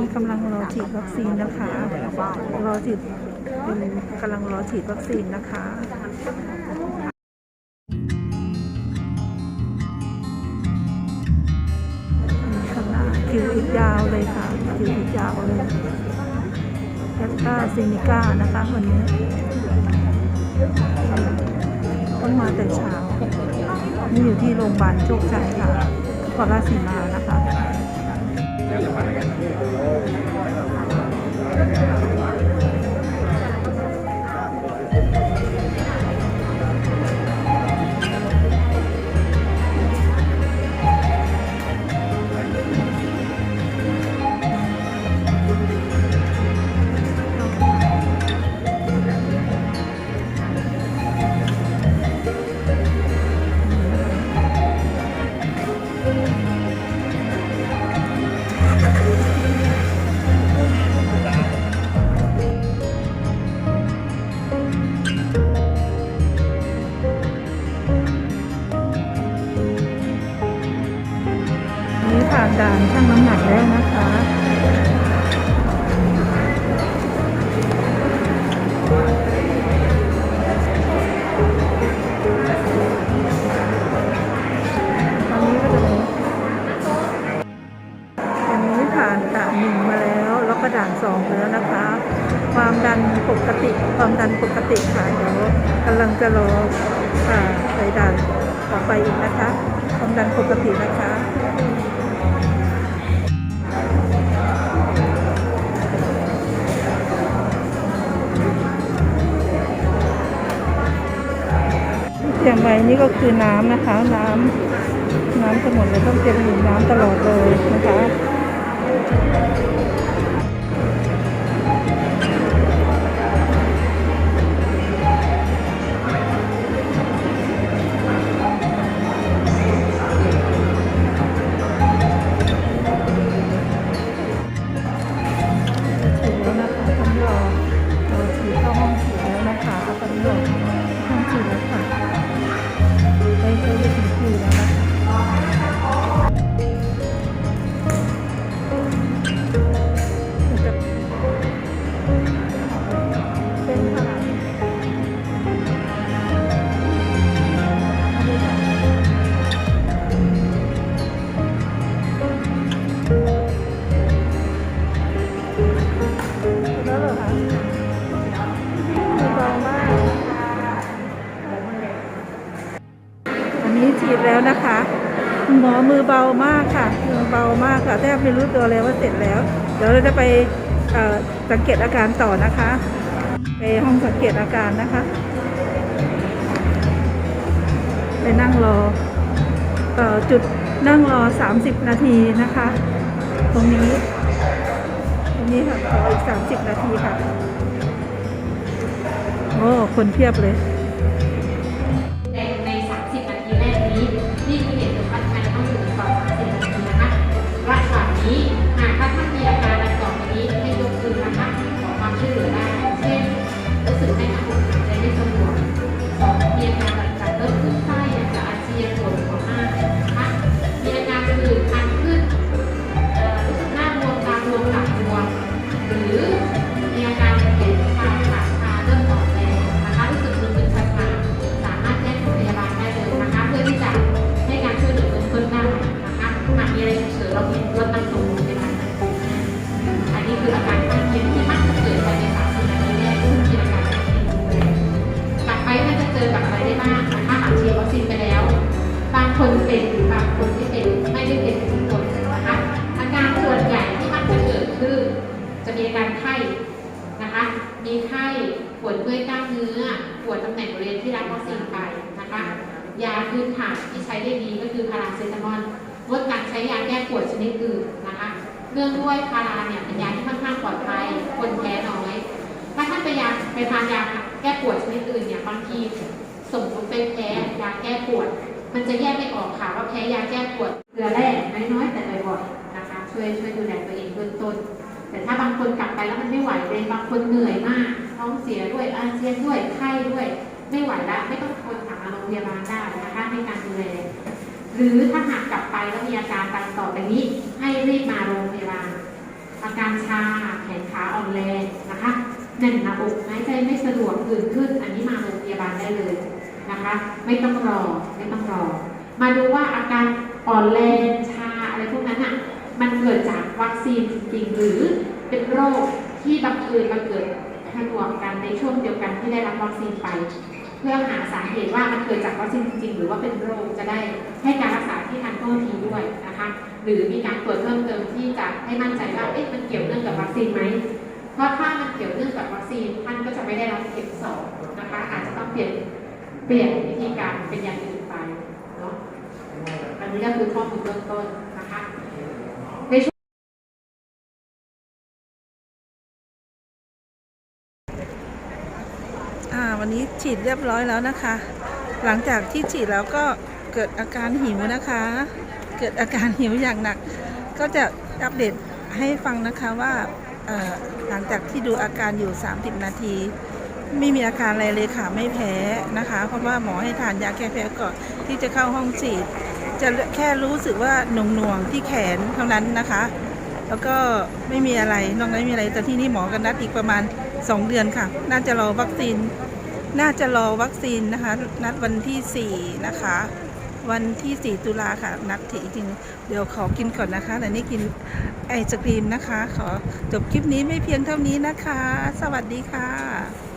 นี้กำลังรอฉีดวัคซีนนะคะ รอฉีดเป็นกำลังรอฉีดวัคซีนนะคะข้างหน้าคิวอีกยาวเลยค่ะคิวอีกยาวเลยแอสตราเซเนกานะคะวันนี้ต้องมาแต่เช้านี่อยู่ที่โรงพยาบาลโชคชัยค่ะนคราชสีมานะคะ Yeah. นี่ผ่านด่านช่างน้ำหนักแล้วนะคะตอนนี้ก็จะมีอันนี้ผ่านด่านหนึ่งมาแล้วแล้วก็ด่านสองแล้วนะคะ ความดันปกติ ความดันปกติค่ะเดี๋ยวกำลังจะรออ่าไปด่านต่อไปอีกนะคะ ความดันปกตินะคะ เตรียมไว้นี่ก็คือน้ำนะคะ น้ำน้ำจะหมดเลยต้องเตรียมดื่มน้ำตลอดเลยนะคะ หมอมือเบามากค่ะมือเบามากค่ะแทบไม่รู้ตัวเลยว่าเสร็จแล้ว เดี๋ยวเราจะไปสังเกตอาการต่อนะคะ ไปห้องสังเกตอาการนะคะ ไปนั่งรออจุดนั่งรอ 30 นาทีนะคะ ตรงนี้ ตรงนี้ค่ะรออีก 30 นาทีค่ะ โอ้ คนเพียบเลย วดเมื่อยกล้ามเนื้อ ปวดตำแหน่งบริเวณที่รับวัคซีนไปนะคะ ยาพื้นฐานที่ใช้ได้ดีก็คือพาราเซตามอลงดการใช้ยาแก้ปวดชนิดอื่นนะคะเนื่องด้วยพาราเนี่ยเป็นยาที่ค่อนข้างปลอดภัย คนแพ้น้อย ถ้าท่านไปยาไปทานยาแก้ปวดชนิดอื่นเนี่ยบางทีสมมติไปแพ้ยาแก้ปวด มันจะแยกไม่ออกค่ะว่าแพ้ยาแก้ปวดเกลือแร่น้อยๆแต่บ่อยๆนะคะ ช่วยช่วยดูแลตัวเองเบื้องต้น แต่ถ้าบางคนกลับไปแล้วมันไม่ไหวเลยบางคนเหนื่อยมาก ท้องเสียด้วยอาเจียนด้วยไข้ด้วย ไม่ไหวแล้วไม่ต้องทนหาโรงพยาบาลได้นะคะในการดูแลหรือถ้าหากกลับไปแล้วมีอาการดังต่อไปนี้ ให้รีบมาโรงพยาบาล อาการชาแขนขาอ่อนแรงนะคะแน่นหน้าอกหายใจไม่สะดวกผื่นขึ้น อันนี้มาโรงพยาบาลได้เลยนะคะ ไม่ต้องรอไม่ต้องรอ มาดูว่าอาการอ่อนแรงชาอะไรพวกนั้นอะมันเกิดจากวัคซีนจริงหรือเป็นโรคที่บังเอิญมาเกิด ผนวกกันในช่วงเดียวกันที่ได้รับวัคซีนไป เพื่อหาสาเหตุว่ามันเกิดจากวัคซีนจริงหรือว่าเป็นโรคจะได้ให้การรักษาที่ทันท่วงทีด้วยนะคะหรือมีการตรวจเพิ่มเติมที่จะให้มั่นใจว่าเอ๊ะมันเกี่ยวเนื่องกับวัคซีนไหมเพราะถ้ามันเกี่ยวเนื่องกับวัคซีนท่านก็จะไม่ได้รับเข็มสองนะคะอาจจะต้องเปลี่ยนเปลี่ยนวิธีการเป็นอย่างอื่นไปเนาะอันนี้ก็คือข้อมูลเบื้องต้น อ่าวันนี้ฉีดเรียบร้อยแล้วนะคะ หลังจากที่ฉีดแล้วก็เกิดอาการหิวนะคะ เกิดอาการหิวอย่างหนัก ก็จะอัปเดตให้ฟังนะคะว่าหลังจากที่ดูอาการอยู่ 30 นาที ไม่มีอาการอะไรเลยค่ะไม่แพ้นะคะ เพราะว่าหมอให้ทานยาแก้แพ้ก่อนที่จะเข้าห้องฉีด จะแค่รู้สึกว่าหน่วงๆที่แขนเท่านั้นนะคะ แล้วก็ไม่มีอะไรนอกนั้นไม่มีอะไรแต่ที่นี่หมอกันนัดอีกประมาณ สองเดือนค่ะ น่าจะรอวัคซีน น่าจะรอวัคซีนนะคะ นัดวันที่สี่นะคะ วันที่สี่ตุลาค่ะ นัดถี่จริง เดี๋ยวขอกินก่อนนะคะแต่นี่กินไอศครีมนะคะ ขอจบคลิปนี้ไม่เพียงเท่านี้นะคะ สวัสดีค่ะ